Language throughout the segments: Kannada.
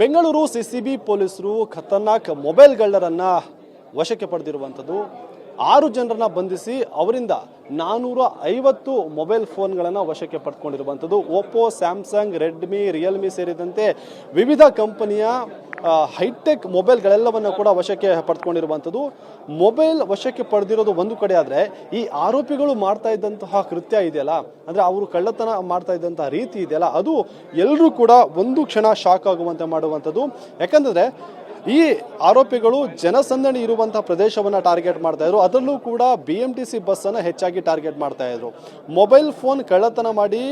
ಬೆಂಗಳೂರು ಸಿ ಪೊಲೀಸರು ಖತರ್ನಾಕ್ ಮೊಬೈಲ್ಗಳನ್ನ ವಶಕ್ಕೆ ಪಡೆದಿರುವಂಥದ್ದು. ಆರು ಜನರನ್ನ ಬಂಧಿಸಿ ಅವರಿಂದ ನಾನ್ನೂರ ಐವತ್ತು ಮೊಬೈಲ್ ಫೋನ್ಗಳನ್ನು ವಶಕ್ಕೆ ಪಡ್ಕೊಂಡಿರುವಂಥದ್ದು. ಓಪೋ ಸ್ಯಾಮ್ಸಂಗ್, ರೆಡ್ಮಿ, ರಿಯಲ್ಮಿ ಸೇರಿದಂತೆ ವಿವಿಧ ಕಂಪನಿಯ ಹೈಟೆಕ್ ಮೊಬೈಲ್ಗಳೆಲ್ಲವನ್ನು ಕೂಡ ವಶಕ್ಕೆ ಪಡೆದುಕೊಂಡಿರುವಂಥದ್ದು ಮೊಬೈಲ್ ವಶಕ್ಕೆ ಪಡೆದಿರೋದು ಒಂದು ಕಡೆ ಆದರೆ ಈ ಆರೋಪಿಗಳು ಮಾಡ್ತಾ ಇದ್ದಂತಹ ಕೃತ್ಯ ಇದೆಯಲ್ಲ, ಅಂದರೆ ಅವರು ಕಳ್ಳತನ ಮಾಡ್ತಾ ಇದ್ದಂತಹ ರೀತಿ ಇದೆಯಲ್ಲ, ಅದು ಎಲ್ಲರೂ ಕೂಡ ಒಂದು ಕ್ಷಣ ಶಾಕ್ ಆಗುವಂತೆ ಮಾಡುವಂಥದ್ದು. ಯಾಕಂದರೆ ಈ ಆರೋಪಿಗಳು ಜನಸಂದಣಿ ಇರುವಂತಹ ಪ್ರದೇಶವನ್ನು ಟಾರ್ಗೆಟ್ ಮಾಡ್ತಾ ಇದ್ರು. ಅದರಲ್ಲೂ ಕೂಡ ಬಿ ಎಂ ಟಿ ಸಿ ಬಸ್ಸನ್ನು ಹೆಚ್ಚಾಗಿ ಟಾರ್ಗೆಟ್ ಮಾಡ್ತಾ ಇದ್ರು. ಮೊಬೈಲ್ ಫೋನ್ ಕಳ್ಳತನ ಮಾಡಿ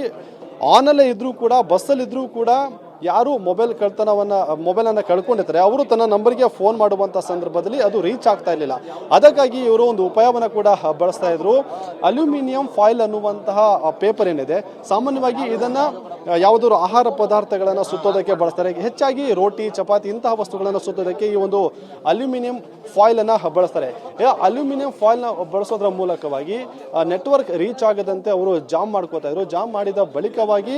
ಆನಲ್ಲೇ ಇದ್ರೂ ಕೂಡ ಬಸ್ಸಲ್ಲಿದ್ದರೂ ಕೂಡ ಯಾರು ಮೊಬೈಲ್ ಕಳ್ತನವನ್ನು, ಮೊಬೈಲನ್ನು ಕಳ್ಕೊಂಡಿರ್ತಾರೆ. ಅವರು ತನ್ನ ನಂಬರ್ಗೆ ಫೋನ್ ಮಾಡುವಂಥ ಸಂದರ್ಭದಲ್ಲಿ ಅದು ರೀಚ್ ಆಗ್ತಾ ಇರಲಿಲ್ಲ. ಅದಕ್ಕಾಗಿ ಇವರು ಒಂದು ಉಪಾಯವನ್ನು ಕೂಡ ಬಳಸ್ತಾ ಇದ್ರು. ಅಲ್ಯೂಮಿನಿಯಂ ಫಾಯಿಲ್ ಅನ್ನುವಂತಹ ಪೇಪರ್ ಏನಿದೆ, ಸಾಮಾನ್ಯವಾಗಿ ಇದನ್ನು ಯಾವುದಾದ್ರು ಆಹಾರ ಪದಾರ್ಥಗಳನ್ನು ಸುತ್ತೋದಕ್ಕೆ ಬಳಸ್ತಾರೆ. ಹೆಚ್ಚಾಗಿ ರೋಟಿ, ಚಪಾತಿ ಇಂತಹ ವಸ್ತುಗಳನ್ನು ಸುತ್ತೋದಕ್ಕೆ ಈ ಒಂದು ಅಲ್ಯೂಮಿನಿಯಂ ಫಾಯಿಲನ್ನು ಬಳಸ್ತಾರೆ. ಅಲ್ಯೂಮಿನಿಯಂ ಫಾಯಿಲ್ನ ಬಳಸೋದ್ರ ಮೂಲಕವಾಗಿ ನೆಟ್ವರ್ಕ್ ರೀಚ್ ಆಗದಂತೆ ಅವರು ಜಾಮ್ ಮಾಡ್ಕೋತಾ ಇದ್ರು. ಜಾಮ್ ಮಾಡಿದ ಬಳಿಕವಾಗಿ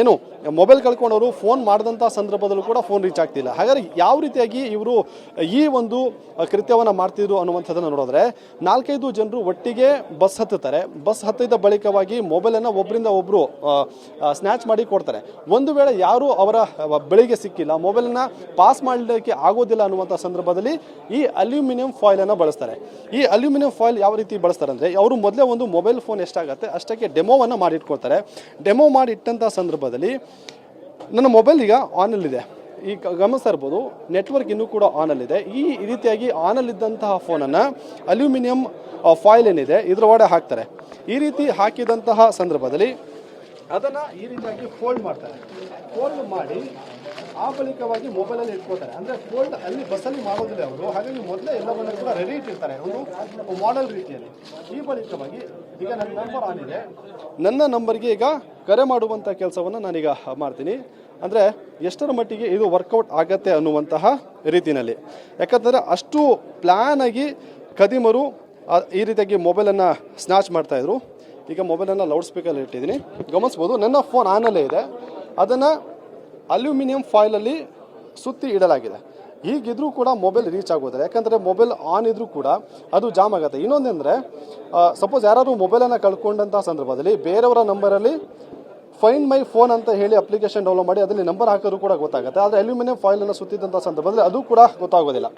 ಏನು, ಮೊಬೈಲ್ ಕಳ್ಕೊಂಡವರು ಫೋನ್ ಮಾಡಿದಂಥ ಸಂದರ್ಭದಲ್ಲೂ ಕೂಡ ಫೋನ್ ರೀಚ್ ಆಗ್ತಿಲ್ಲ. ಹಾಗಾದ್ರೆ ಯಾವ ರೀತಿಯಾಗಿ ಇವರು ಈ ಒಂದು ಕೃತ್ಯವನ್ನು ಮಾಡ್ತಿದ್ರು ಅನ್ನುವಂಥದ್ದನ್ನು ನೋಡಿದ್ರೆ, ನಾಲ್ಕೈದು ಜನರು ಒಟ್ಟಿಗೆ ಬಸ್ ಹತ್ತುತ್ತಾರೆ. ಬಸ್ ಹತ್ತಿದ ಬಳಿಕವಾಗಿ ಮೊಬೈಲನ್ನು ಒಬ್ಬರಿಂದ ಒಬ್ಬರು ಸ್ನ್ಯಾಚ್ ಮಾಡಿ ಕೊಡ್ತಾರೆ. ಒಂದು ವೇಳೆ ಯಾರು ಅವರ ಬಳಿಗೆ ಸಿಕ್ಕಿಲ್ಲ, ಮೊಬೈಲನ್ನು ಪಾಸ್ ಮಾಡಲಿಕ್ಕೆ ಆಗೋದಿಲ್ಲ ಅನ್ನುವಂಥ ಸಂದರ್ಭದಲ್ಲಿ ಈ ಅಲ್ಯೂಮಿನಿಯಂ ಫಾಯಿಲನ್ನು ಬಳಸ್ತಾರೆ. ಈ ಅಲ್ಯೂಮಿನಿಯಂ ಫಾಯಿಲ್ ಯಾವ ರೀತಿ ಬಳಸ್ತಾರೆ ಅಂದರೆ ಅವರು ಮೊದಲೇ ಒಂದು ಮೊಬೈಲ್ ಫೋನ್ ಎಷ್ಟಾಗುತ್ತೆ, ಅಷ್ಟಕ್ಕೆ ಡೆಮೋವನ್ನು ಮಾಡಿಟ್ಕೊಳ್ತಾರೆ. ಡೆಮೋ ಮಾಡಿ ಇಟ್ಟಂಥ ಸಂದರ್ಭದಲ್ಲಿ ನನ್ನ ಮೊಬೈಲ್ ಈಗ ಆನಲ್ಲಿದೆ ಈ ಗ- ಗಮನಿಸ್ತಾ ಇರ್ಬೋದು ನೆಟ್ವರ್ಕ್ ಇನ್ನೂ ಕೂಡ ಆನಲ್ಲಿದೆ ಈ ರೀತಿಯಾಗಿ ಆನಲ್ಲಿದ್ದಂತಹ ಫೋನನ್ನು ಅಲ್ಯೂಮಿನಿಯಂ ಫಾಯಿಲ್ ಏನಿದೆ ಇದರ ಒಡೆ ಹಾಕ್ತಾರೆ. ಈ ರೀತಿ ಹಾಕಿದಂತಹ ಸಂದರ್ಭದಲ್ಲಿ ಅದನ್ನು ಈ ರೀತಿಯಾಗಿ ಫೋಲ್ಡ್ ಮಾಡ್ತಾರೆ. ಫೋಲ್ಡ್ ಮಾಡಿ ಆ ಬಳಿಕವಾಗಿ ಮೊಬೈಲಲ್ಲಿ ಇಟ್ಕೋತಾರೆ ಅಂದರೆ ಫೋಲ್ಡ್ ಅಲ್ಲಿ ಬಸ್ಸಲ್ಲಿ ಮಾಡೋದಿಲ್ಲ ಅವರು. ಹಾಗಾಗಿ ಮೊದಲೇ ಎಲ್ಲವನ್ನು ಕೂಡ ರೆಡಿ ಇಟ್ಟಿರ್ತಾರೆ. ಒಂದು ಮಾಡೆಲ್ ರೀತಿಯಲ್ಲಿ. ಈ ಬಳಿಕವಾಗಿ ಈಗ ನನ್ನ ನಂಬರ್ ಇದೆ. ನನ್ನ ನಂಬರ್ಗೆ ಈಗ ಕರೆ ಮಾಡುವಂಥ ಕೆಲಸವನ್ನು ನಾನೀಗ ಮಾಡ್ತೀನಿ. ಅಂದರೆ ಎಷ್ಟರ ಮಟ್ಟಿಗೆ ಇದು ವರ್ಕೌಟ್ ಆಗತ್ತೆ ಅನ್ನುವಂತಹ ರೀತಿಯಲ್ಲಿ. ಯಾಕಂದರೆ ಅಷ್ಟು ಪ್ಲ್ಯಾನ್ ಆಗಿ ಕದಿಮರು ಈ ರೀತಿಯಾಗಿ ಮೊಬೈಲನ್ನು ಸ್ನ್ಯಾಚ್ ಮಾಡ್ತಾಯಿದ್ರು ಈಗ ಮೊಬೈಲನ್ನು ಲೌಡ್ ಸ್ಪೀಕರ್ ಇಟ್ಟಿದ್ದೀನಿ. ಗಮನಿಸ್ಬೋದು, ನನ್ನ ಫೋನ್ ಆನಲ್ಲೇ ಇದೆ. ಅದನ್ನು ಅಲ್ಯೂಮಿನಿಯಂ ಫಾಯಿಲಲ್ಲಿ ಸುತ್ತಿ ಇಡಲಾಗಿದೆ. ಹೀಗಿದ್ರೂ ಕೂಡ ಮೊಬೈಲ್ ರೀಚ್ ಆಗೋದಿಲ್ಲ. ಯಾಕಂದರೆ ಮೊಬೈಲ್ ಆನ್ ಇದ್ರೂ ಕೂಡ ಅದು ಜಾಮ್ ಆಗುತ್ತೆ. ಇನ್ನೊಂದಂದರೆ ಸಪೋಸ್ ಯಾರಾದರೂ ಮೊಬೈಲನ್ನು ಕಳ್ಕೊಂಡಂಥ ಸಂದರ್ಭದಲ್ಲಿ ಬೇರೆಯವರ ನಂಬರಲ್ಲಿ ಫೈಂಡ್ ಮೈ ಫೋನ್ ಅಂತ ಹೇಳಿ ಅಪ್ಲಿಕೇಶನ್ ಡೌನ್ಲೋಡ್ ಮಾಡಿ ಅದರಲ್ಲಿ ನಂಬರ್ ಹಾಕಿದ್ರು ಕೂಡ ಗೊತ್ತಾಗುತ್ತೆ. ಆದರೆ ಅಲ್ಯೂಮಿನಿಯಂ ಫಾಯಿಲನ್ನು ಸುತ್ತಿದ್ದಂಥ ಸಂದರ್ಭದಲ್ಲಿ ಅದು ಕೂಡ ಗೊತ್ತಾಗೋದಿಲ್ಲ.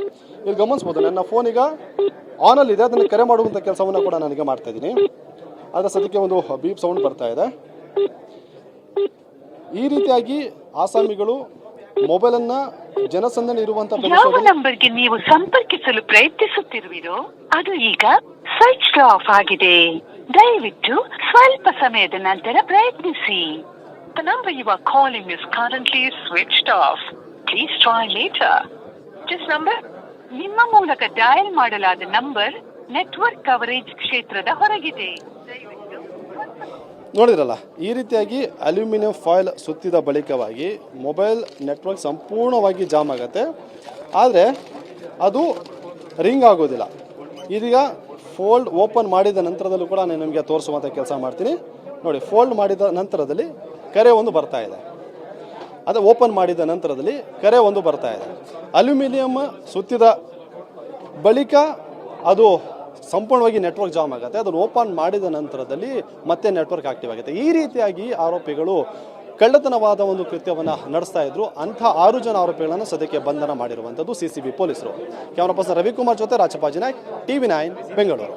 ಇಲ್ಲಿ ಗಮನಿಸ್ಬೋದು, ನನ್ನ ಫೋನ್ ಈಗ ಆನಲ್ಲಿ ಇದೆ ಅದನ್ನು ಕರೆ ಮಾಡುವಂಥ ಕೆಲಸವನ್ನು ಕೂಡ ನನಗೆ ಮಾಡ್ತಾ ಇದ್ದೀನಿ. ಅದರ ಸದ್ಯಕ್ಕೆ ಒಂದು ಬೀಪ್ ಸೌಂಡ್ ಬರ್ತಾ ಇದೆ. ಈ ರೀತಿಯಾಗಿ ಆಸಾಮಿಗಳು ಮೊಬೈಲನ್ನು ಜನಸಂದಣಿ ಇರುವಂತ ನಂಬರ್ಗೆ ನೀವು ಸಂಪರ್ಕಿಸಲು ಪ್ರಯತ್ನಿಸುತ್ತಿರುವಿರೋ ಅದು ಈಗ ಸ್ವಿಚ್ ಆಫ್ ಆಗಿದೆ ದಯವಿಟ್ಟು ಸ್ವಲ್ಪ ಸಮಯದ ನಂತರ ಪ್ರಯತ್ನಿಸಿ The number you are calling is currently switched off. Please try later. This number ನಿಮ್ಮ ಮೂಲಕ ಡಯಲ್ ಮಾಡಲಾದ ನಂಬರ್ ನೆಟ್ವರ್ಕ್ ಕವರೇಜ್ ಕ್ಷೇತ್ರದ ಹೊರಗಿದೆ ದಯವಿಟ್ಟು ನೋಡಿದ್ರಲ್ಲ, ಈ ರೀತಿಯಾಗಿ ಅಲ್ಯೂಮಿನಿಯಂ ಫಾಯಿಲ್ ಸುತ್ತಿದ ಬಳಿಕವಾಗಿ ಮೊಬೈಲ್ ನೆಟ್ವರ್ಕ್ ಸಂಪೂರ್ಣವಾಗಿ ಜಾಮ್ ಆಗುತ್ತೆ. ಆದರೆ ಅದು ರಿಂಗ್ ಆಗೋದಿಲ್ಲ. ಇದೀಗ ಫೋಲ್ಡ್ ಓಪನ್ ಮಾಡಿದ ನಂತರದಲ್ಲೂ ಕೂಡ ನಾನು ನಿಮಗೆ ತೋರಿಸುವಂಥ ಕೆಲಸ ಮಾಡ್ತೀನಿ. ನೋಡಿ, ಫೋಲ್ಡ್ ಮಾಡಿದ ನಂತರದಲ್ಲಿ ಕರೆ ಒಂದು ಬರ್ತಾ ಇದೆ. ಅದು ಓಪನ್ ಮಾಡಿದ ನಂತರದಲ್ಲಿ ಕರೆ ಒಂದು ಬರ್ತಾ ಇದೆ. ಅಲ್ಯೂಮಿನಿಯಂ ಸುತ್ತಿದ ಬಳಿಕ ಅದು ಸಂಪೂರ್ಣವಾಗಿ ನೆಟ್ವರ್ಕ್ ಜಾಮ್ ಆಗುತ್ತೆ. ಅದನ್ನು ಓಪನ್ ಮಾಡಿದ ನಂತರದಲ್ಲಿ ಮತ್ತೆ ನೆಟ್ವರ್ಕ್ ಆಕ್ಟಿವ್ ಆಗುತ್ತೆ. ಈ ರೀತಿಯಾಗಿ ಆರೋಪಿಗಳು ಕಳ್ಳತನವಾದ ಒಂದು ಕೃತ್ಯವನ್ನು ನಡೆಸ್ತಾ ಇದ್ರು. ಅಂಥ ಆರು ಜನ ಆರೋಪಿಗಳನ್ನು ಸದ್ಯಕ್ಕೆ ಬಂಧನ ಮಾಡಿರುವಂಥದ್ದು ಸಿ ಸಿ ಬಿ ಪೊಲೀಸರು. ಕ್ಯಾಮರಾ ಪರ್ಸನ್ ರವಿಕುಮಾರ್ ಜೊತೆ ರಾಜಪಾಜಿ ನಾಯ್ಕ್ ಟಿವಿ ನೈನ್, ಬೆಂಗಳೂರು.